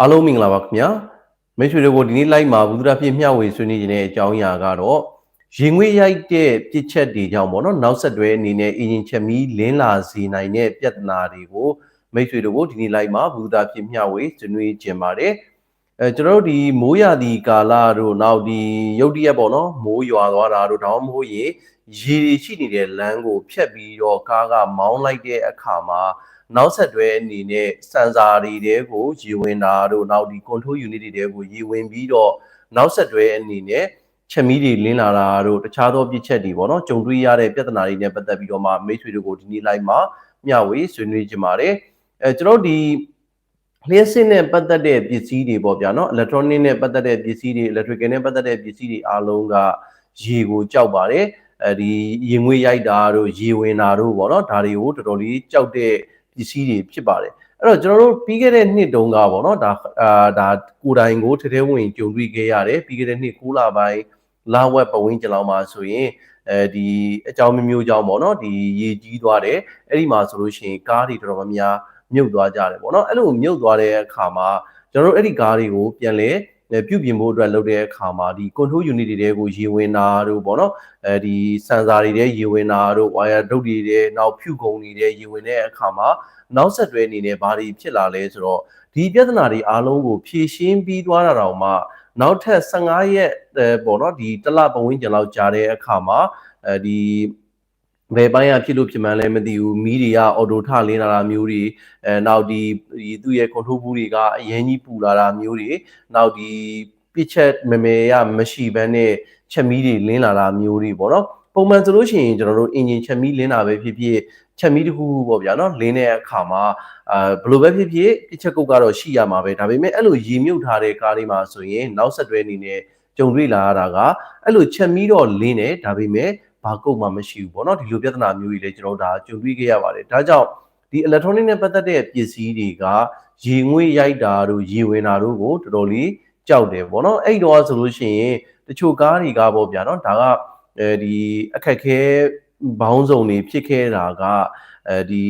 အားလုံးမင်္ဂလာပါခင်ဗျာမိတ်ဆွေတို့ဒီနေ့ live မှာဘုဒ္ဓဖြစ်မျှဝေဆွေးနွေးခြင်းတဲ့အကြောင်းအရာကတော့ရင်ငွေရိုက်တဲ့ပြစ်ချက်တွေကြောင့်ပေါ့နော်နောက်ဆက်တွဲအနေနဲ့အင်ဂျင်ချက်မီလင်းလာစေနိုင်တဲ့ပြဿနာတွေကိုမိတ်ဆွေတို့ကိုဒီနေ့ live မှာဘုဒ္ဓဖြစ်မျှဝေဆွေးနွေးခြင်းပါတယ်အဲကျွန်တော်တို့ဒီမိုးရာသီကာလတို့နောက်ဒီရုတ်တရက်ပေါ့နော်မိုးရွာသွားတာတို့ဒါမှမဟုတ်ရင်ရေတွေရှိနေတဲ့လမ်းကိုဖြတ်ပြီးတော့ကားကမောင်းလိုက်တဲ့အခါမှာ နောက်ဆက်တွဲအနေနဲ့စန်ဆာတွေတဲကိုရေဝင်တာတို့နောက်ဒီ control unit တွေတဲကိုရေဝင်ပြီးတော့နောက်ဆက်တွဲအနေနဲ့ချက်မီးတွေလင်းလာတာတို့တခြားသောပြစ်ချက်တွေပေါ့နော်ကြုံတွေ့ရတဲ့ပြဿနာတွေနဲ့ပတ်သက်ပြီးတော့မှမိတ်ဆွေတို့ကိုဒီနေ့ live မှာမျှဝေဆွေးနွေးကြပါတယ်အဲကျွန်တော်ဒီလျှက်စစ်နဲ့ပတ်သက်တဲ့ပစ္စည်းတွေပေါ့ဗျာနော် electronic နဲ့ပတ်သက်တဲ့ပစ္စည်းတွေ electrical နဲ့ပတ်သက်တဲ့ပစ္စည်းတွေအားလုံးကရေကိုကြောက်ပါတယ်အဲဒီရင်ငွေရိုက်တာတို့ရေဝင်တာတို့ပေါ့နော်ဒါတွေကိုတော်တော်လေးကြောက်တဲ့ ပစ္စည်းတွေဖြစ်ပါတယ်အဲ့တော့ကျွန်တော်တို့ပြီးခဲ့တဲ့နှစ်တုန်းကပေါ့နော်ဒါအာဒါကိုတိုင်ကိုထဲထဲဝင်ကြုံတွေ့ခဲ့ရတယ်ပြီးခဲ့တဲ့နှစ်6လပိုင်းလာဝက်ပဝင်းကျင်လောက်မှာဆိုရင်အဲဒီအကြောင်းမျိုးမျိုးကြောင့်ပေါ့နော်ဒီရေကြီးသွားတယ်အဲ့ဒီမှာဆိုလို့ရှိရင်ကားတွေတော်တော်များများမြုပ်သွားကြတယ်ပေါ့နော်အဲ့လိုမြုပ်သွားတဲ့အခါမှာကျွန်တော်တို့အဲ့ဒီကားတွေကိုပြန်လဲ ပြုပြင်ဖို့အတွက်လုပ်တဲ့အခါမှာဒီ control unit တွေတဲကိုရေဝင်တာတို့ပေါ့နော်အဲဒီ sensor တွေတဲရေဝင်တာတို့ wire ဒုတ်တွေတဲနောက်ဖြူကုံတွေတဲရေဝင်တဲ့အခါမှာနောက်ဆက်တွဲအနေနဲ့ဘာတွေဖြစ်လာလဲဆိုတော့ဒီပြဿနာတွေအားလုံးကိုဖြေရှင်းပြီးသွားတာတောင်မှနောက်ထပ်15ရက်ပေါ့နော်ဒီတလပဝင်းကျင်လောက်ကြာတဲ့အခါမှာအဲဒီ ဘယ်ပိုင်းကဖြစ်လို့ဖြစ်မှန်းလဲမသိဘူးမီးတွေကအော်တိုထလင်းလာတာမျိုးတွေအဲနောက်ဒီသူ့ရဲ့ control ဘူးတွေကအရင်ကြီးပူလာတာမျိုးတွေနောက်ဒီပြစ်ချက်မမေရမရှိဘဲနဲ့ချက်မီးတွေလင်းလာတာမျိုးတွေပေါ့နော်ပုံမှန်ဆိုလို့ရှိရင်ကျွန်တော်တို့အင်ဂျင်ချက်မီးလင်းတာပဲဖြစ်ဖြစ်ချက်မီးတစ်ခုခုပေါ့ဗျာနော်လင်းတဲ့အခါမှာအာဘယ်လိုပဲဖြစ်ဖြစ်ပြစ်ချက်ကုတ်ကတော့ရှိရမှာပဲဒါပေမဲ့အဲ့လိုရေမြုပ်ထားတဲ့ကားလေးမှာဆိုရင်နောက်ဆက်တွဲအနေနဲ့ကြုံတွေ့လာရတာကအဲ့လိုချက်မီးတော့လင်းတယ်ဒါပေမဲ့ ဘာကုတ်မှမရှိဘူးပေါ့နော်ဒီလိုပြဿနာမျိုးကြီးလည်းကျွန်တော်ဒါကြုံတွေ့ခဲ့ရပါတယ်ဒါကြောင့်ဒီ electronic နဲ့ပတ်သက်တဲ့ပစ္စည်းတွေကရေငွေ့ရိုက်တာတို့ရေဝင်တာတို့ကိုတော်တော်လေးကြောက်တယ်ပေါ့နော်အဲ့တော့ဆိုလို့ရှိရင်တချို့ကားတွေကပေါ့ဗျာနော်ဒါကအဲဒီအခက်ခဲဘောင်းစုံတွေဖြစ်ခဲ့တာကအဲဒီ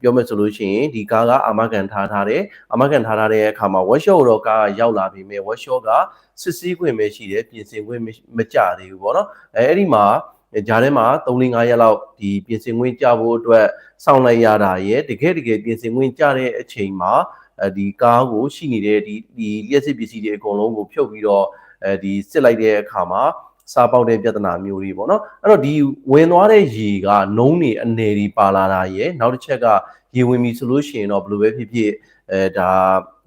ပြောမယ်ဆိုလို့ရှိရင်ဒီကားကအာမခံထားထားတယ်အာမခံထားထားတဲ့အခါမှာ workshop တော့ကားရောက်လာပြီမဲ့ workshop ကစစ်ဆေးခွင့်ပဲရှိတယ်ပြင်ဆင်ခွင့်မကြသေးဘူးပေါ့နော်အဲအဲ့ဒီမှာ ဂျားထဲမှာ3-5ရက်လောက်ဒီပြင်ဆင်ခွင့်ကြဖို့အတွက်စောင့်လိုက်ရတာရယ်တကယ်တကယ်ပြင်ဆင်ခွင့်ကြတဲ့အချိန်မှာအဲဒီကားကိုရှိနေတဲ့ဒီဒီလျှက်စစ်ပစ္စည်းတွေအကုန်လုံးကိုဖြုတ်ပြီးတော့အဲဒီစစ်လိုက်တဲ့အခါမှာစားပေါက်တဲ့ပြဿနာမျိုးတွေပေါ့နော်အဲ့တော့ဒီဝင်သွားတဲ့ရေကနုံးနေအနေတွေပါလာတာရယ်နောက်တစ်ချက်ကရေဝင်ပြီဆိုလို့ရှိရင်တော့ဘယ်လိုပဲဖြစ်ဖြစ်အဲဒါ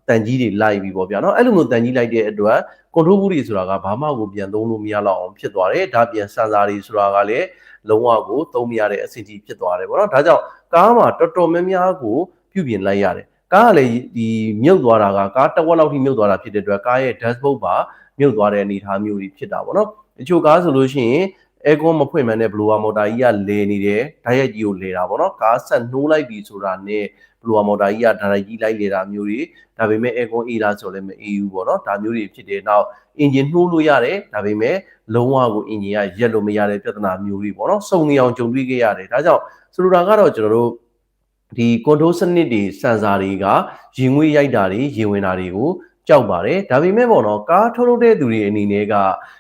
တန်ကြီးတွေလိုက်ပြီပေါ့ဗျာနော်အဲ့လိုမျိုးတန်ကြီးလိုက်တဲ့အတွက် ကွန်ထရိုးဘူးတွေဆိုတာကဘာမှကိုပြန်သုံးလို့မရတော့အောင်ဖြစ်သွားတယ်ဒါပြန်စန်ဆာတွေဆိုတာကလည်းလုံးဝကိုသုံးမရတဲ့အဆင့်ကြီးဖြစ်သွားတယ်ပေါ့နော်ဒါကြောင့်ကားမှာတော်တော်များများကိုပြုပြင်လိုက်ရတယ်ကားကလည်းဒီမြုပ်သွားတာကကားတစ်ဝက်လောက်ထိမြုပ်သွားတာဖြစ်တဲ့အတွက်ကားရဲ့ dashboard ပါမြုပ်သွားတဲ့အနေအထားမျိုးကြီးဖြစ်တာပေါ့နော်တချို့ကားဆိုလို့ရှိရင်အဲကွန်မဖွင့်မှန်းတဲ့ဘလိုဝါမော်တာကြီးကလဲနေတယ်ဓာတ်ရိုက်ကြီးကိုလဲတာပေါ့နော်ကားဆက်နှိုးလိုက်ပြီဆိုတာနဲ့ ဘလိုဝါမော်တာကြီးကဓာတ်ရိုက်ကြီးလိုက်လေတာမျိုးတွေဒါပေမဲ့အဲကွန်အေးလားဆိုလည်းမအေးဘူးပေါ့နော်ဒါမျိုးတွေဖြစ်တယ်နောက်အင်ဂျင်နှိုးလို့ရတယ်ဒါပေမဲ့လုံးဝကိုအင်ဂျင်ကရက်လို့မရတဲ့ပြဿနာမျိုးတွေပေါ့နော်စုံနေအောင်ကြုံတွေ့ခဲ့ရတယ်ဒါကြောင့်ဆိုလိုတာကတော့ကျွန်တော်တို့ဒီ control စနစ်တွေစင်ဆာတွေကရင်ငွေရိုက်တာတွေရေဝင်တာတွေကို ကြောက်ပါတယ်ဒါပေမဲ့ပေါ့နော်ကားထုတ်လုပ်တဲ့သူတွေအနေနဲ့က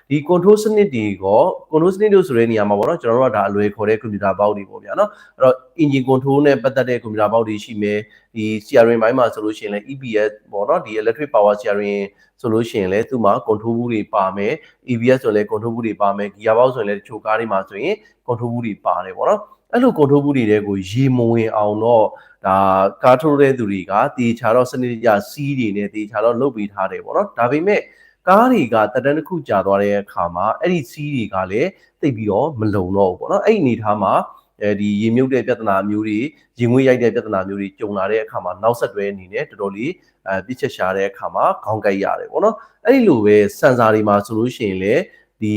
ဒီ control စနစ်တွေက control စနစ်တို့ဆိုတဲ့နေရာမှာပေါ့နော်ကျွန်တော်တို့ကဒါအလွယ်ခေါ်တဲ့ computer ဘောက်တွေပေါ့ဗျာနော်အဲ့တော့ engine control နဲ့ပတ်သက်တဲ့ computer ဘောက်တွေရှိမယ်ဒီ steering ဘိုင်းမှာဆိုလို့ရှိရင်လည်း EPS ပေါ့နော်ဒီ electric power steering ဆိုလို့ရှိရင်လည်းသူ့မှာ control ဘူးတွေပါမယ် EBS ဆိုလည်း control ဘူးတွေပါမယ် gear box ဆိုရင်လည်းတချို့ကားတွေမှာဆိုရင် control ဘူးတွေပါတယ်ပေါ့နော်အဲ့လို control ဘူးတွေကိုရေမဝင်အောင်တော့ ဒါကားထိုးတဲ့သူတွေကတေချာတော့စနစ်တကျစီးတွေနဲ့တေချာတော့လုတ်ပေးထားတယ်ပေါ့နော်ဒါပေမဲ့ကားတွေကတတန်းတစ်ခုကြာသွားတဲ့အခါမှာအဲ့ဒီစီးတွေကလည်းတိတ်ပြီးတော့မလုံတော့ဘူးပေါ့နော်အဲ့ဒီအနေထားမှာအဲဒီရေမြုပ်တဲ့ပြဿနာမျိုးတွေရေငွေ့ရိုက်တဲ့ပြဿနာမျိုးတွေကြုံလာတဲ့အခါမှာနောက်ဆက်တွဲအနေနဲ့တော်တော်လေးအဲပြစ်ချက်ရှာတဲ့အခါမှာခေါင်းကိုက်ရတယ်ပေါ့နော်အဲ့ဒီလိုပဲစန်ဆာတွေမှာဆိုလို့ရှိရင်လေဒီ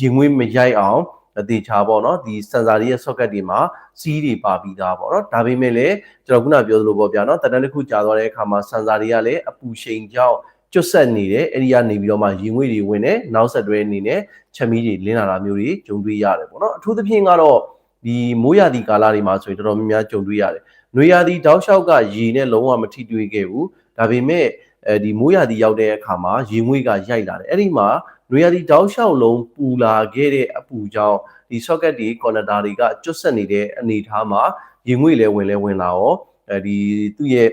ရေငွေ့မရိုက်အောင် အသေးချာပေါ့နော်ဒီစင်ဆာတွေရဲ့ socket တွေမှာစီးတွေပါပြီးသားပေါ့နော်ဒါပေမဲ့လည်းကျွန်တော်ခုနပြောသလိုပေါ့ဗျာနော်တတန်းတစ်ခုကြာသွားတဲ့အခါမှာစင်ဆာတွေကလည်းအပူရှိန်ကြောင့်ကျွတ်ဆက်နေတယ်အဲ့ဒီကနေပြီးတော့မှရင်ငွေတွေဝင်တယ်နောက်ဆက်တွဲအနေနဲ့ချက်မီးတွေလင်းလာတာမျိုးတွေကြုံတွေ့ရတယ်ပေါ့နော်အထူးသဖြင့်ကတော့ဒီမိုးရာသီကာလတွေမှာဆိုရင်တော်တော်များများကြုံတွေ့ရတယ်နွေရာသီတောက်လျှောက်ကရေနဲ့လုံးဝမထိတွေ့ခဲ့ဘူးဒါပေမဲ့အဲဒီမိုးရသီရောက်တဲ့အခါမှာရေငွေ့ကရိုက်လာတယ်အဲ့ဒီမှာ နွေရာသီတောက်လျှောက်လုံးပူလာခဲ့တဲ့အပူကြောင့်ဒီ socket တွေ connector တွေကကျွတ်ဆက်နေတဲ့အနေအထားမှာရေငွေ့လည်းဝင်လဲဝင်လာရောအဲဒီသူ့ရဲ့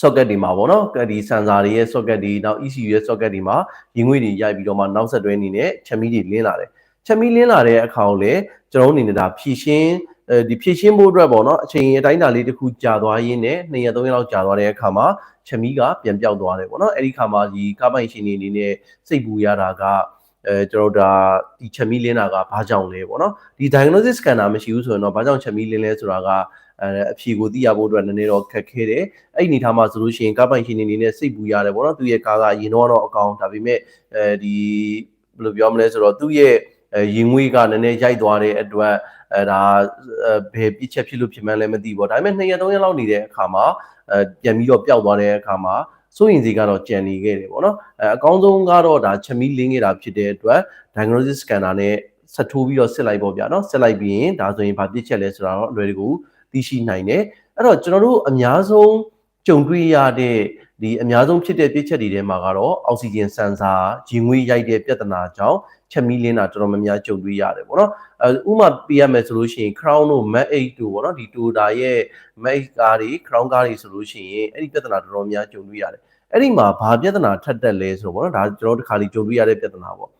socket တွေမှာပေါ့နော်ဒီ sensor တွေရဲ့ socket တွေနောက် ECU ရဲ့ socket တွေမှာရင်ငွေ့တွေရိုက်ပြီးတော့မှနောက်ဆက်တွဲအနေနဲ့ချက်မီးတွေလင်းလာတယ်ချက်မီးလင်းလာတဲ့အခါကိုလည်းကျွန်တော်အနေနဲ့ဒါဖြည့်ရှင်း အဲဒီဖြည့်ရှင်းဖို့အတွက်ပေါ့နော်အချိန်အတိုင်းအတာလေးတစ်ခုကြာသွားရင်းနဲ့2ရက်3ရက်လောက်ကြာသွားတဲ့အခါမှာချက်မီးကပြန်ပြောက်သွားတယ်ပေါ့နော်အဲ့ဒီခါမှာဒီကားပိုင်ရှင်တွေအနေနဲ့စိတ်ပူရတာကအဲကျွန်တော်ဒါဒီချက်မီးလင်းတာကဘာကြောင့်လဲပေါ့နော်ဒီ diagnosis scanner မရှိဘူးဆိုရင်တော့ဘာကြောင့်ချက်မီးလင်းလဲဆိုတာကအဲအဖြေကိုသိရဖို့အတွက်နည်းနည်းတော့ခက်ခဲတယ်အဲ့ဒီအနေထားမှာဆိုလို့ရှိရင်ကားပိုင်ရှင်တွေအနေနဲ့စိတ်ပူရတယ်ပေါ့နော်သူရဲ့ကားကရင်တော့တော့အကောင်ဒါပေမဲ့အဲဒီဘယ်လိုပြောမလဲဆိုတော့သူ့ရဲ့ ရင်ငွေကနည်းနည်းရိုက်သွားတဲ့အတွက်အဲဒါဘယ်ပြစ်ချက်ဖြစ်လို့ဖြစ်မှန်းလည်းမသိဘူးဒါပေမဲ့2ရက်3ရက်လောက်နေတဲ့အခါမှာအဲပြန်ပြီးတော့ပျောက်သွားတဲ့အခါမှာစိုးရင်စီကတော့ကြံနေခဲ့တယ်ပေါ့နော်အဲအကောင်းဆုံးကတော့ဒါချက်မီလင်းနေတာဖြစ်တဲ့အတွက် diagnosis scanner နဲ့ဆက်ထိုးပြီးတော့စစ်လိုက်ပေါ့ဗျာနော်စစ်လိုက်ပြီးရင်ဒါဆိုရင်ဘာပြစ်ချက်လဲဆိုတာတော့အလွယ်တကူသိရှိနိုင်တယ်အဲ့တော့ကျွန်တော်တို့အများဆုံးကြုံတွေ့ရတဲ့ဒီအများဆုံးဖြစ်တဲ့ပြစ်ချက်တွေထဲမှာကတော့အောက်ဆီဂျင်ဆန်ဆာရင်ငွေရိုက်တဲ့ပြဿနာကြောင့် ချက်မီးလင်းတာတော်တော်များများကြုံတွေ့ရတယ်ပေါ့နော်အဲဥမာပြရမယ်ဆိုလို့ရှိရင် crown တို့ mat 8တို့ပေါ့နော်ဒီ Toyota ရဲ့ mat ကားတွေ crown ကားတွေဆိုလို့ရှိရင်အဲ့ဒီပြဿနာတော်တော်များကြုံတွေ့ရတယ်အဲ့ဒီမှာဘာပြဿနာထပ်တက်လဲဆိုတော့ပေါ့နော်ဒါကျွန်တော်တို့တစ်ခါလေးကြုံတွေ့ရတဲ့ပြဿနာပေါ့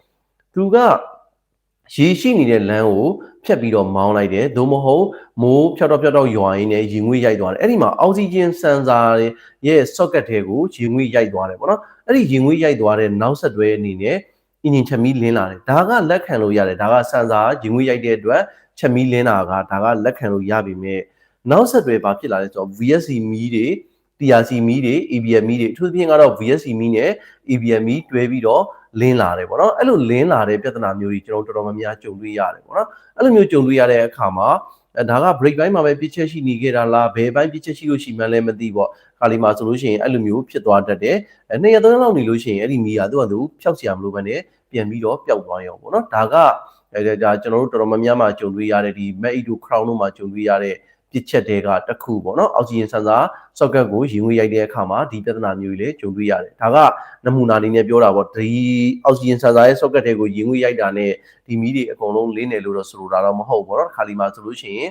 သူကရေရှိနေတဲ့လမ်းကိုဖြတ်ပြီးတော့မောင်းလိုက်တယ်သို့မဟုတ်မိုးဖြောက်တော့ဖြောက်တော့ရွာရင်းနဲ့ရေငွေ့ရိုက်သွားတယ်အဲ့ဒီမှာအောက်ဆီဂျင်ဆန်ဆာရဲ့ socket ထဲကိုရေငွေ့ရိုက်သွားတယ်ပေါ့နော်အဲ့ဒီရေငွေ့ရိုက်သွားတဲ့နောက်ဆက်တွဲအနေနဲ့ အင်ဂျင်ချက်မီးလင်းလာတယ်ဒါကလက်ခံလို့ရတယ်ဒါကဆန်ဆာရေငွေ့ရိုက်တဲ့အတွက်ချက်မီးလင်းတာကဒါကလက်ခံလို့ရပြီမဲ့နောက်ဆက်တွဲဘာဖြစ်လာလဲဆိုတော့ VSC မီးတွေ TRC မီးတွေ ABM မီးတွေအထူးသဖြင့်ကတော့ VSC မီးနဲ့ ABM မီးတွဲပြီးတော့လင်းလာတယ်ပေါ့နော်အဲ့လိုလင်းလာတဲ့ပြဿနာမျိုးကြီးကျွန်တော်တော်တော်များများကြုံတွေ့ရတယ်ပေါ့နော်အဲ့လိုမျိုးကြုံတွေ့ရတဲ့အခါမှာဒါက break ပိုင်းမှာပဲပြစ်ချက်ရှိနေခဲ့တာလားဘယ်ပိုင်းပြစ်ချက်ရှိလို့ရှိမှန်းလည်းမသိပေါ့ ခါလီမှာဆိုလို့ရှိရင်အဲ့လိုမျိုးဖြစ်သွားတတ်တယ်။နှစ်ရက်သုံးရက်လောက်နေလို့ရှိရင်အဲ့ဒီမီးကသူ့အတူဖျောက်စီရမလို့ပဲနဲ့ပြန်ပြီးတော့ပျောက်သွားရောပေါ့နော်။ဒါကအဲဒါကျွန်တော်တို့တော်တော်များများမှာကြုံတွေ့ရတဲ့ဒီ Mac Edo Crown တို့မှာကြုံတွေ့ရတဲ့ပြစ်ချက်တွေကတခုပေါ့နော်အောက်ဆီဂျင်ဆန်ဆာ socket ကိုရင်ဝင်ရိုက်တဲ့အခါမှာဒီပြဿနာမျိုးကြီးလည်းကြုံတွေ့ရတယ်ဒါကနမူနာလေးနဲ့ပြောတာပေါ့ဒီအောက်ဆီဂျင်ဆန်ဆာရဲ့ socket တွေကိုရင်ဝင်ရိုက်တာနဲ့ဒီမီးတွေအကုန်လုံးလင်းနေလို့တော့ဆိုလိုတာတော့မဟုတ်ပေါ့နော်ခါလီမှာဆိုလို့ရှိရင်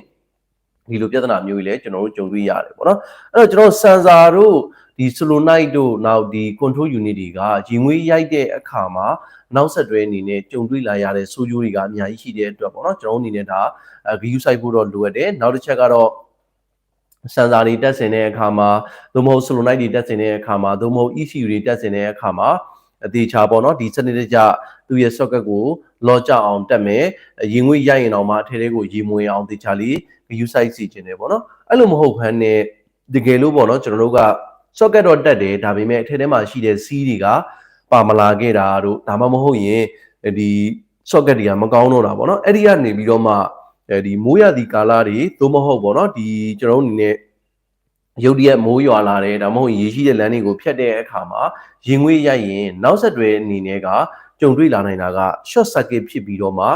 ဒီလိုပြဿနာမျိုးကြီးလည်းကျွန်တော်တို့ကြုံတွေ့ရတယ်ပေါ့နော်အဲ့တော့ကျွန်တော်ဆန်ဆာတို့ဒီ solenoid တို့နောက်ဒီ control unit တွေကရင်ငွေရိုက်တဲ့အခါမှာနောက်ဆက်တွဲအနေနဲ့ကြုံတွေ့လာရတဲ့ဆိုးကျိုးတွေကအများကြီးရှိတဲ့အတွက်ပေါ့နော်ကျွန်တော်အနေနဲ့ဒါဂယူဆိုင်ဖို့တော့လိုအပ်တယ်နောက်တစ်ချက်ကတော့စန်ဆာတွေတက်ဆင်တဲ့အခါမှာသို့မဟုတ် solenoid တွေတက်ဆင်တဲ့အခါမှာသို့မဟုတ် ECU တွေတက်ဆင်တဲ့အခါမှာ အသေးချာပေါ့နော်ဒီစနစ်တကျသူ့ရဲ့ socket ကိုလော့ကြအောင်တက်မယ်ရင်ငွေရိုက်ရင်တော့မှအထဲထဲကိုရေမွေအောင်သေချာလေး view site စီခြင်းတယ်ပေါ့နော်အဲ့လိုမဟုတ်ဘဲနဲ့တကယ်လို့ပေါ့နော်ကျွန်တော်တို့က socket တော့တက်တယ်ဒါပေမဲ့အထဲထဲမှာရှိတဲ့ C တွေကပါမလာခဲ့တာတို့ဒါမှမဟုတ်ရင်ဒီ socket တွေကမကောင်းတော့တာပေါ့နော်အဲ့ဒီကနေပြီးတော့မှဒီမိုးရသည့်ကာလတွေသို့မဟုတ်ပေါ့နော်ဒီကျွန်တော်တို့အနေနဲ့ ရုတ်တရက်မိုးရွာလာတယ်ဒါမှမဟုတ်ရေရှိတဲ့လမ်းတွေကိုဖြတ်တဲ့အခါမှာရင်ငွေ့ရိုက်ရင်နောက်ဆက်တွဲအနေနဲ့ကကြုံတွေ့လာနိုင်တာက short circuit ဖြစ်ပြီးတော့မှ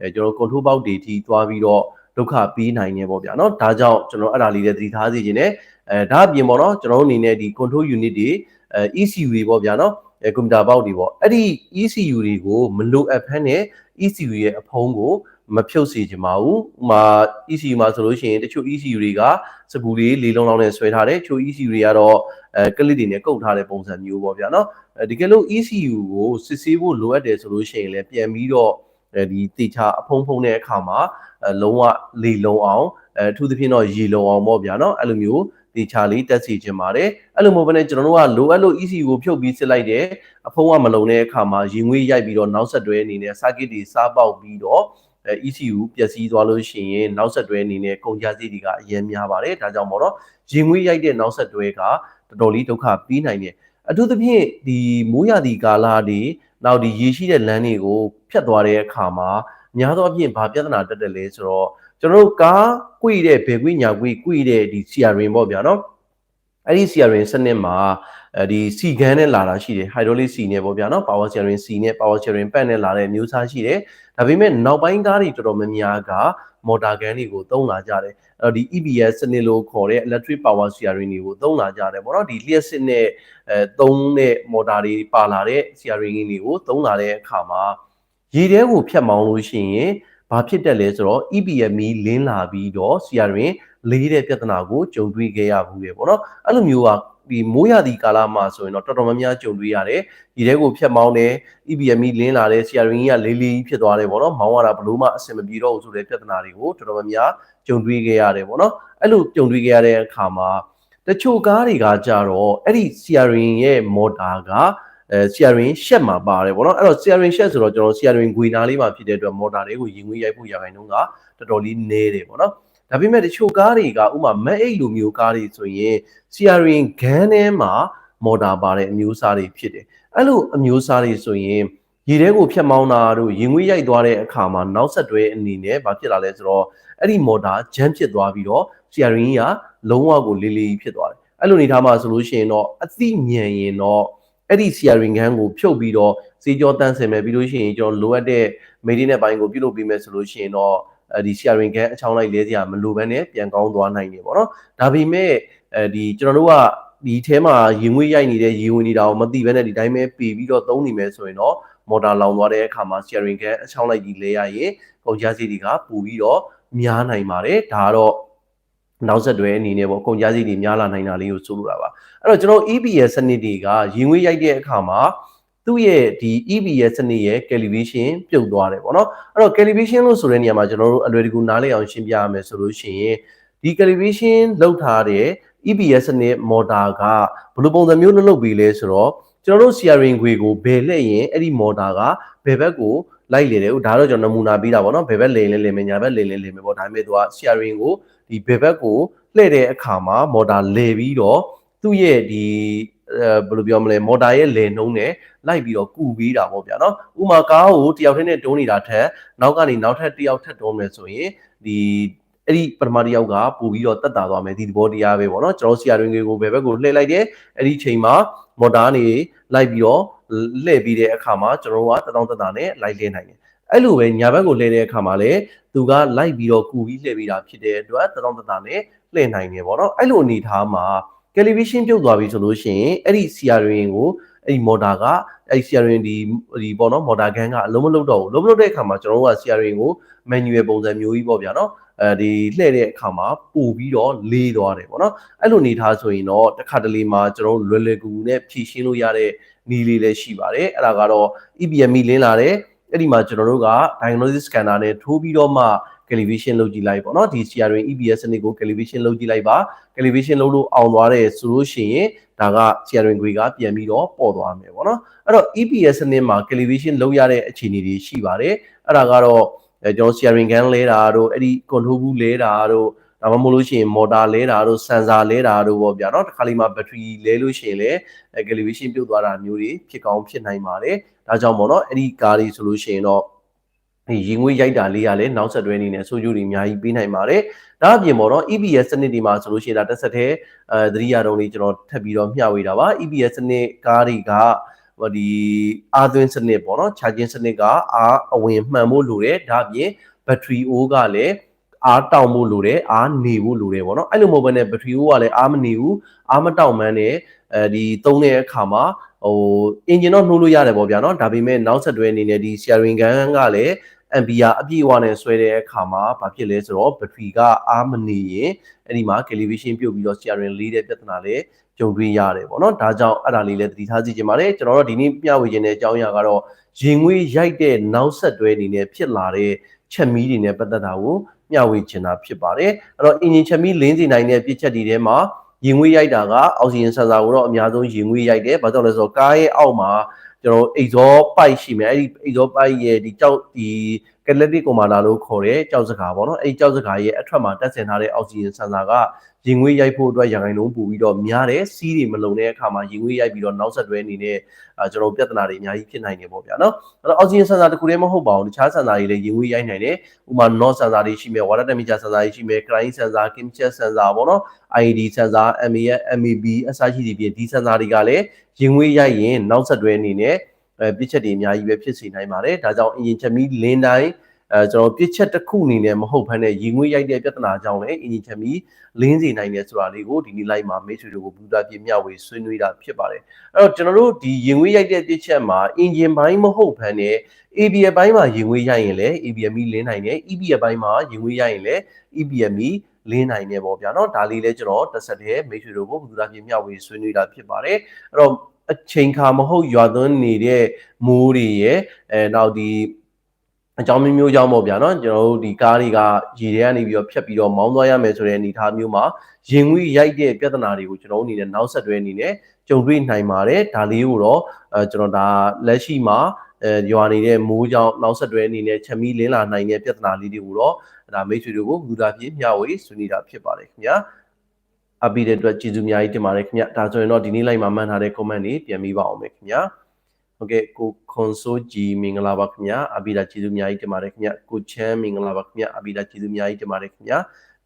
အဲကျွန်တော် control box တွေထိသွားပြီးတော့ဒုက္ခပေးနိုင်နေပေါ့ဗျာเนาะဒါကြောင့်ကျွန်တော်အဲ့ဒါလေးလည်းသတိထားစီခြင်းနဲ့အဲဒါအပြင်ပေါ့เนาะကျွန်တော်တို့အနေနဲ့ဒီ control unit တွေအဲ ECU တွေပေါ့ဗျာเนาะအဲကွန်ပျူတာပေါက်တွေပေါ့အဲ့ဒီ ECU တွေကိုမလိုအပ်ဖမ်းတဲ့ ECU ရဲ့အဖုံးကို မဖြုတ်စေချင်ပါဘူး။ဥမာ ECU မှာဆိုလို့ရှိရင်တချို့ ECU တွေကစပူလေးလေးလုံးလောက်နဲ့ဆွဲထားတယ်။ချို့ ECU တွေကတော့အဲကလစ်တွေနဲ့ကုတ်ထားတဲ့ပုံစံမျိုးပေါ့ဗျာနော်။အဲဒီကယ်လို့ ECU ကိုစစ်ဆေးဖို့လိုအပ်တယ်ဆိုလို့ရှိရင်လည်းပြန်ပြီးတော့အဲဒီတေချာအဖုံးဖုံးတဲ့အခါမှာအဲလုံးဝလေလုံးအောင်အဲအထူးသဖြင့်တော့ရေလုံးအောင်ပေါ့ဗျာနော်။အဲ့လိုမျိုးတေချာလေးတက်စီခြင်းပါတယ်အဲ့လိုမျိုးပဲねကျွန်တော်တို့ကလိုအပ်လို့ ECU ကိုဖြုတ်ပြီးစစ်လိုက်တယ်အဖုံးကမလုံတဲ့အခါမှာရင်ငွေရိုက်ပြီးတော့နောက်ဆက်တွဲအနေနဲ့ circuit တွေစားပေါက်ပြီးတော့ အဲ ECU ပျက်စီးသွားလို့ရှိရင်နောက်ဆက်တွဲအနေနဲ့ကုန်ကျစရိတ်တွေကအရင်များပါတယ်ဒါကြောင့်မို့တော့ရင်ငွေရိုက်တဲ့နောက်ဆက်တွဲကတော်တော်လေးဒုက္ခပြီးနိုင်တယ်အထူးသဖြင့်ဒီမိုးရသည့်ကာလတွေနောက်ဒီရေရှိတဲ့လမ်းတွေကိုဖြတ်သွားတဲ့အခါမှာများသောအားဖြင့်ဘာပြဿနာတက်တယ်လဲဆိုတော့ကျွန်တော်တို့ကားကွေတဲ့ဘယ်ကွေညာကွေကွေတဲ့ဒီ CRN ပေါ့ဗျာနော်အဲ့ဒီ CRN စနစ်မှာ အဲဒီ C ဂန်းနဲ့လာတာရှိတယ် hydraulic C နဲ့ပေါ့ဗျာနော် power sharing C နဲ့ power sharing pad နဲ့လာတဲ့မျိုးစားရှိတယ်ဒါပေမဲ့နောက်ပိုင်းကားတွေတော်တော်များများကမော်တာဂန်တွေကိုသုံးလာကြတယ်အဲ့တော့ဒီ EBS စနစ်လို့ခေါ်တဲ့ electric power steering တွေကိုသုံးလာကြတယ်ပေါ့နော်ဒီလျှက်စစ်နဲ့အဲသုံးတဲ့မော်တာတွေပါလာတဲ့ steering တွေကိုသုံးလာတဲ့အခါမှာရေထဲကိုဖြတ်မောင်းလို့ရှိရင်ဘာဖြစ်တက်လဲဆိုတော့ EBM လင်းလာပြီးတော့ steering လေးတဲ့ပြဿနာကိုကြုံတွေ့ခဲ့ရဘူးလေပေါ့နော်အဲ့လိုမျိုးက ဒီမိုးရသည့်ကာလမှာဆိုရင်တော့တော်တော်များများကြုံတွေ့ရတယ်ဒီထဲကိုဖြတ်မောင်းတယ် EBM လင်းလာတယ် CRN ကြီးကလေးလေးဖြစ်သွားတယ်ပေါ့နော်မောင်းရတာဘလို့မှအဆင်မပြေတော့ဘူးဆိုတဲ့ပြဿနာတွေကိုတော်တော်များများကြုံတွေ့ခဲ့ရတယ်ပေါ့နော်အဲ့လိုကြုံတွေ့ခဲ့ရတဲ့အခါမှာတချို့ကားတွေကကြတော့အဲ့ဒီ CRN ရဲ့မော်တာကအဲ CRN ရှက်မှာပါတယ်ပေါ့နော်အဲ့တော့ CRN ရှက်ဆိုတော့ကျွန်တော် CRN ဂွေနာလေးမှာဖြစ်တဲ့အတွက်မော်တာတွေကိုရင်ငွေရိုက်ဖို့ရခိုင်နှုန်းကတော်တော်လေးနည်းတယ်ပေါ့နော် ဒါပေမဲ့တချို့ကားတွေကဥမာမက်အိတ်လိုမျိုးကားတွေဆိုရင် CRN ဂန်းထဲမှာမော်တာပါတဲ့အမျိုးအစားတွေဖြစ်တယ်အဲ့လိုအမျိုးအစားတွေဆိုရင်ရေထဲကိုဖြတ်မောင်းတာတို့ရင်ငွေရိုက်သွားတဲ့အခါမှာနောက်ဆက်တွဲအနေနဲ့ဘာဖြစ်လာလဲဆိုတော့အဲ့ဒီမော်တာဂျမ်းဖြစ်သွားပြီးတော့ CRN ကလုံးဝကိုလေးလေးဖြစ်သွားတယ်အဲ့လိုနေထားမှာဆိုလို့ရှိရင်တော့အသိဉာဏ်ရင်တော့အဲ့ဒီ CRN ခန်းကိုဖြုတ်ပြီးတော့စေကြောတန်းစင်မယ်ပြီးလို့ရှိရင်ကျွန်တော်လိုအပ်တဲ့ maintenance ဘိုင်းကိုပြုလုပ်ပေးမယ်ဆိုလို့ရှိရင်တော့အဲ ဒီ sharing ကန်းအချောင်းလိုက်လဲစရာမလိုဘဲနဲ့ပြန်ကောင်းသွားနိုင်တယ်ပေါ့နော်ဒါပေမဲ့အဲဒီကျွန်တော်တို့ကဒီအဲမှာရေငွေ့ရိုက်နေတဲ့ရေဝင်နေတာကိုမသိဘဲနဲ့ဒီတိုင်းပဲပေပြီးတော့သုံးနေမယ်ဆိုရင်တော့မော်တာလောင်သွားတဲ့အခါမှာ sharing ကန်းအချောင်းလိုက်ကြီးလဲရရင်ကုန်ကျစရိတ်တွေကပိုပြီးတော့များနိုင်ပါတယ်ဒါကတော့နောက်ဆက်တွဲအနေနဲ့ပေါ့ကုန်ကျစရိတ်တွေများလာနိုင်တာလေးကိုဆိုလိုတာပါအဲ့တော့ကျွန်တော် EBS စနစ်တွေကရေငွေ့ရိုက်တဲ့အခါမှာ သူ့ရဲ့ဒီ EBS စနစ်ရဲ့ calibration ပြုတ်သွားတယ်ပေါ့နော်အဲ့တော့ calibration လို့ဆိုတဲ့နေရာမှာကျွန်တော်တို့အလွယ်တကူနားလည်အောင်ရှင်းပြရမယ်ဆိုလို့ရှိရင်ဒီ calibration လောက်ထားတဲ့ EBS စနစ် motor ကဘယ်လိုပုံစံမျိုးလုပ်လုပ်ပြီးလဲဆိုတော့ကျွန်တော်တို့ steering ခွေကိုဘယ်လှည့်ရင်အဲ့ဒီ motor ကဘယ်ဘက်ကိုလိုက်လေတယ်ဒါတော့ကျွန်တော်နမူနာပေးတာပေါ့နော်ဘယ်ဘက်လေလဲလေမယ်ညာဘက်လေလဲလေမယ်ပေါ့ဒါပေမဲ့သူက steering ကိုဒီဘယ်ဘက်ကိုလှည့်တဲ့အခါမှာ motor လဲပြီးတော့သူ့ရဲ့ဒီအဲ ဘယ်လိုပြောမလဲမော်တာရဲ့လေနှုံးနဲ့လိုက်ပြီးတော့ကူပေးတာပေါ့ဗျာနော်ဥမာကားကိုတယောက်တည်းနဲ့တွန်းနေတာထက်နောက်ကနေနောက်ထပ်တယောက်ထပ်တွန်းမယ်ဆိုရင်ဒီအဲ့ဒီပထမတစ်ယောက်ကပို့ပြီးတော့တက်တာသွားမယ်ဒီသဘောတရားပဲပေါ့နော်ကျွန်တော်ဆီယာတွင်တွေကိုဘယ်ဘက်ကိုလှည့်လိုက်တယ်အဲ့ဒီချိန်မှာမော်တာကနေလိုက်ပြီးတော့လှည့်ပြီးတဲ့အခါမှာကျွန်တော်ကတတောင်းတက်တာနဲ့လိုက်လှည့်နိုင်တယ်အဲ့လိုပဲညာဘက်ကိုလှည့်တဲ့အခါမှာလည်းသူကလိုက်ပြီးတော့ကူပြီးလှည့်ပြီးတာဖြစ်တဲ့အတွက်တတောင်းတက်တာနဲ့လှည့်နိုင်တယ်ပေါ့နော်အဲ့လိုအနေထားမှာ calibration ပြုတ်သွားပြီဆိုလို့ရှိရင်အဲ့ဒီ CRN ကိုအဲ့ဒီ motor ကအဲ့ဒီ CRN ဒီဒီပေါ့နော် motor gun ကအလုံးမလုံးတော့ဘူးလုံးမလုံးတဲ့အခါမှာကျွန်တော်တို့က CRN ကို manual ပုံစံမျိုးကြီးပေါ့ဗျာနော်အဲဒီလှည့်တဲ့အခါမှာပို့ပြီးတော့လေးသွားတယ်ပေါ့နော်အဲ့လိုနေထားဆိုရင်တော့တစ်ခါတလေမှာကျွန်တော်တို့လွယ်လွယ်ကူကူနဲ့ဖြည့်ရှင်းလို့ရတဲ့နည်းလေးလည်းရှိပါတယ်အဲ့ဒါကတော့ EPM လင်းလာတယ်အဲ့ဒီမှာကျွန်တော်တို့က diagnosis scanner နဲ့ထိုးပြီးတော့မှ calibration လုပ်ကြည့်လိုက်ပေါ့နော်ဒီ CRN EBS စနစ်ကို calibration လုပ်ကြည့်လိုက်ပါ calibration လုပ်လို့အောင်သွားတယ်ဆိုလို့ရှိရင်ဒါက CRN ခွေကပြန်ပြီးတော့ပေါ်သွားမယ်ပေါ့နော်အဲ့တော့ EBS စနစ်မှာ calibration လုပ်ရတဲ့အခြေအနေတွေရှိပါတယ်အဲ့ဒါကတော့ကျွန်တော် CRN gun လဲတာတို့အဲ့ဒီ control ဘူးလဲတာတို့ဒါမှမဟုတ်လို့ရှိရင် motor လဲတာတို့ sensor လဲတာတို့ပေါ့ဗျာเนาะတခါလေးမှာ battery လဲလို့ရှိရင်လည်း calibration ပြုတ်သွားတာမျိုးတွေဖြစ်ကောင်းဖြစ်နိုင်ပါတယ်ဒါကြောင့်ပေါ့เนาะအဲ့ဒီကားလေးဆိုလို့ရှိရင်တော့ ရင်ငွေရိုက်တာလေးရလဲနောက်ဆက်တွဲအနေနဲ့ဆိုကြိုတွေအများကြီးပေးနိုင်ပါတယ်ဒါအပြင်ပေါ့နော် EBS စနစ်ဒီမှာဆိုလို့ရှိရင်ဒါတစ်ဆက်တည်းအဲသတိရတော့လေးကျွန်တော်ထပ်ပြီးတော့မျှဝေတာပါ EBS စနစ်ကားတွေကဟိုဒီအာသွင်းစနစ်ပေါ့နော် charging စနစ်ကအာအဝင်မှန်ဖို့လိုတယ်ဒါအပြင် battery O ကလည်းအားတောင်ဖို့လိုတယ်အားနေဖို့လိုတယ်ပေါ့နော်အဲ့လိုမဟုတ်ဘဲနဲ့ battery O ကလည်းအားမနေဘူးအားမတောင်မှန်းနဲ့အဲဒီသုံးတဲ့အခါမှာ ဟိုအင်ဂျင်တော့နှိုးလို့ရတယ်ပေါ့ဗျာနော်ဒါပေမဲ့နောက်ဆက်တွဲအနေနဲ့ဒီ steering gun ကလည်း ampere အပြည့်အဝနဲ့ဆွဲတဲ့အခါမှာဘာဖြစ်လဲဆိုတော့ battery ကအားမနေရင်အဲ့ဒီမှာ calibration ပြုတ်ပြီးတော့ steering လေးတဲ့ပြဿနာလည်းကြုံတွေ့ရတယ်ပေါ့နော်ဒါကြောင့်အဲ့ဒါလေးလည်းသတိထားကြည့်ကြပါမယ်ကျွန်တော်တို့ဒီနေ့မျှဝေခြင်းတဲ့အကြောင်းအရာကတော့ရင်ငွေရိုက်တဲ့နောက်ဆက်တွဲအနေနဲ့ဖြစ်လာတဲ့ချက်မီးတွေနဲ့ပတ်သက်တာကိုမျှဝေခြင်းတာဖြစ်ပါတယ်အဲ့တော့ engine ချက်မီးလင်းစီနိုင်တဲ့ပြစ်ချက်တွေထဲမှာ ရင်ငွေရိုက်တာကအောက်ဆီဂျင်ဆန်ဆာကိုတော့အများဆုံးရင်ငွေရိုက်တယ်ဘာကြောင့်လဲဆိုတော့ကားရဲ့အောက်မှာကျွန်တော် exhaust pipe ရှိမယ်အဲ့ဒီ exhaust pipe ရဲ့ဒီကြောက်ဒီ catalytic commander လို့ခေါ်တဲ့ကြောက်စကားပေါ့နော်အဲ့ဒီကြောက်စကားရဲ့အထွက်မှာတက်ဆင်ထားတဲ့အောက်ဆီဂျင်ဆန်ဆာကရင်ငွေရိုက်ဖို့အတွက်ရန်ကုန်လုံးပို့ပြီးတော့များတယ်စီးတွေမလုံတဲ့အခါမှာရင်ငွေရိုက်ပြီးတော့နောက်ဆက်တွဲအနေနဲ့အဲကျွန်တော်ပြဿနာတွေအများကြီးဖြစ်နိုင်တယ်ပေါ့ဗျာနော်အဲ့တော့အောက်ဆီဂျင်ဆန်ဆာတခုတည်းမဟုတ်ပါဘူးတခြားဆန်ဆာတွေလည်းရင်ငွေရိုက်နိုင်တယ်ဥပမာ non ဆန်ဆာတွေရှိမယ် water temperature ဆန်ဆာတွေရှိမယ် crying ဆန်ဆာ chemical ဆန်ဆာပေါ့နော် IED ဆန်ဆာ MAF MAB အစရှိသဖြင့်ဒီဆန်ဆာတွေကလည်းရင်ငွေရိုက်ရင်နောက်ဆက်တွဲအနေနဲ့အဲ ပြစ်ချက်တွေအများကြီးပဲဖြစ်စေနိုင်ပါတယ်ဒါကြောင့်အရင်ချက်မီလင်းတိုင်း အဲကျွန်တော်ပြစ်ချက်တစ်ခုအနေနဲ့မဟုတ်ဘဲနဲ့ရင်ငွေရိုက်တဲ့ပြဿနာကြောင့်လည်းအင်ဂျင်ချက်မီလင်းစေနိုင်တယ်ဆိုတာလေးကိုဒီနေ့ live မှာမိတ်ဆွေတို့ကိုဘူတာပြမျှဝေဆွေးနွေးတာဖြစ်ပါတယ်အဲ့တော့ကျွန်တော်တို့ဒီရင်ငွေရိုက်တဲ့ပြစ်ချက်မှာအင်ဂျင်ပိုင်းမဟုတ်ဘဲနဲ့ ABS ဘိုင်းမှာရင်ငွေရိုက်ရင်လည်း ABM လင်းနိုင်တယ် EBS ဘိုင်းမှာရင်ငွေရိုက်ရင်လည်း EBM လင်းနိုင်တယ်ပေါ့ဗျာเนาะဒါလေးလည်းကျွန်တော်တက်ဆက်တဲ့မိတ်ဆွေတို့ကိုဘူတာပြမျှဝေဆွေးနွေးတာဖြစ်ပါတယ်အဲ့တော့ အချိန်ခါမဟုတ်ရွာသွန်းနေတဲ့မိုးတွေရဲ့အဲနောက်ဒီအကြောင်းမျိုးမျိုးကြောင့်ပေါ့ဗျာနော်ကျွန်တော်တို့ဒီကားတွေကရေထဲကနေပြီးတော့ဖြတ်ပြီးတော့မောင်းသွားရမယ်ဆိုတဲ့အနေအထားမျိုးမှာရင်ငွေရိုက်တဲ့ပြဿနာတွေကိုကျွန်တော်တို့အနေနဲ့နောက်ဆက်တွဲအနေနဲ့ကြုံတွေ့နိုင်ပါတယ်ဒါလေးကိုတော့အဲကျွန်တော်ဒါလက်ရှိမှာအဲရွာနေတဲ့မိုးကြောင့်နောက်ဆက်တွဲအနေနဲ့ချက်မီးလင်းလာနိုင်တဲ့ပြဿနာလေးတွေကိုတော့ဒါမိတ်ဆွေတို့ကိုဂူတာပြင်းမျှဝေဆွေးနွေးတာဖြစ်ပါတယ်ခင်ဗျာ အပီတဲ့အတွက်ကျေးဇူးအများကြီးတင်ပါတယ်ခင်ဗျဒါဆိုရင်တော့ဒီနေ့ live မှာမှန်ထားတဲ့ comment တွေပြန်ပြီးပါအောင်မယ်ခင်ဗျာဟုတ်ကဲ့ကိုခွန်ဆိုဂျီမင်္ဂလာပါခင်ဗျာအပီတာကျေးဇူးအများကြီးတင်ပါတယ်ခင်ဗျကိုချမ်းမင်္ဂလာပါခင်ဗျာအပီတာကျေးဇူးအများကြီးတင်ပါတယ်ခင်ဗျာ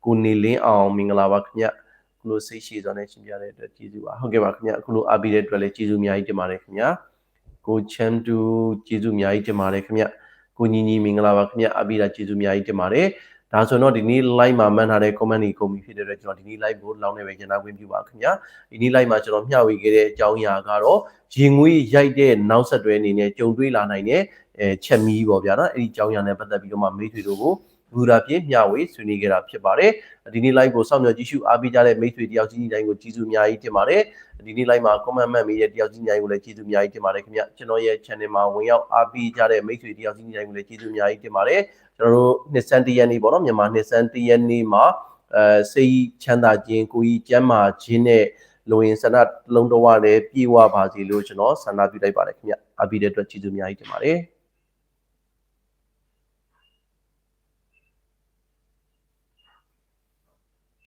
ကိုနေလင်းအောင်မင်္ဂလာပါခင်ဗျခုလိုစိတ်ရှိစွာနဲ့ရှင်းပြတဲ့အတွက်ကျေးဇူးပါဟုတ်ကဲ့ပါခင်ဗျအခုလိုအပီတဲ့အတွက်လည်းကျေးဇူးအများကြီးတင်ပါတယ်ခင်ဗျာကိုချမ်းတူကျေးဇူးအများကြီးတင်ပါတယ်ခင်ဗျကိုညီညီမင်္ဂလာပါခင်ဗျအပီတာကျေးဇူးအများကြီးတင်ပါတယ် ဒါဆိုတော့ဒီနေ့ live မှာမှန်ထားတဲ့ comment တွေကုန်ပြီဖြစ်တဲ့အတွက်ကျွန်တော်ဒီနေ့ live ကိုလောင်းနေပဲကျန်တာဝင်ပြပါခင်ဗျာဒီနေ့ live မှာကျွန်တော်မျှဝေခဲ့တဲ့အကြောင်းအရာကတော့ရင်ငွေရိုက်တဲ့နောက်ဆက်တွဲအနေနဲ့ကြုံတွေ့လာနိုင်တဲ့အဲချက်မီးပေါ့ဗျာနော်အဲ့ဒီအကြောင်းအရာနဲ့ပတ်သက်ပြီးတော့မှမိတ်ဆွေတို့ကို ဘူရာပြည့်မျှဝေဆွေးနွေးခဲ့တာဖြစ်ပါတယ်ဒီနေ့ live ကိုစောင့်မျှော်ကြည့်ရှုအားပေးကြတဲ့မိတ်ဆွေတယောက်ချင်းစီတိုင်းကိုကျေးဇူးအများကြီးတင်ပါတယ်ဒီနေ့ live မှာ comment မှတ်မိတဲ့တယောက်ချင်းစီတိုင်းကိုလည်းကျေးဇူးအများကြီးတင်ပါတယ်ခင်ဗျကျွန်တော်ရဲ့ channel မှာဝင်ရောက်အားပေးကြတဲ့မိတ်ဆွေတယောက်ချင်းစီတိုင်းကိုလည်းကျေးဇူးအများကြီးတင်ပါတယ်ကျွန်တော်တို့နှစ်စန်းတရက်နေ့ပေါ့နော်မြန်မာနှစ်စန်းတရက်နေ့မှာအဲစိတ်ချမ်းသာခြင်းကိုကြီးကျမ်းမာခြင်းနဲ့လိုရင်ဆန္ဒလုံးတော်ဝလည်းပြေဝပါစေလို့ကျွန်တော်ဆန္ဒပြုလိုက်ပါတယ်ခင်ဗျအပိတဲ့အတွက်ကျေးဇူးအများကြီးတင်ပါတယ်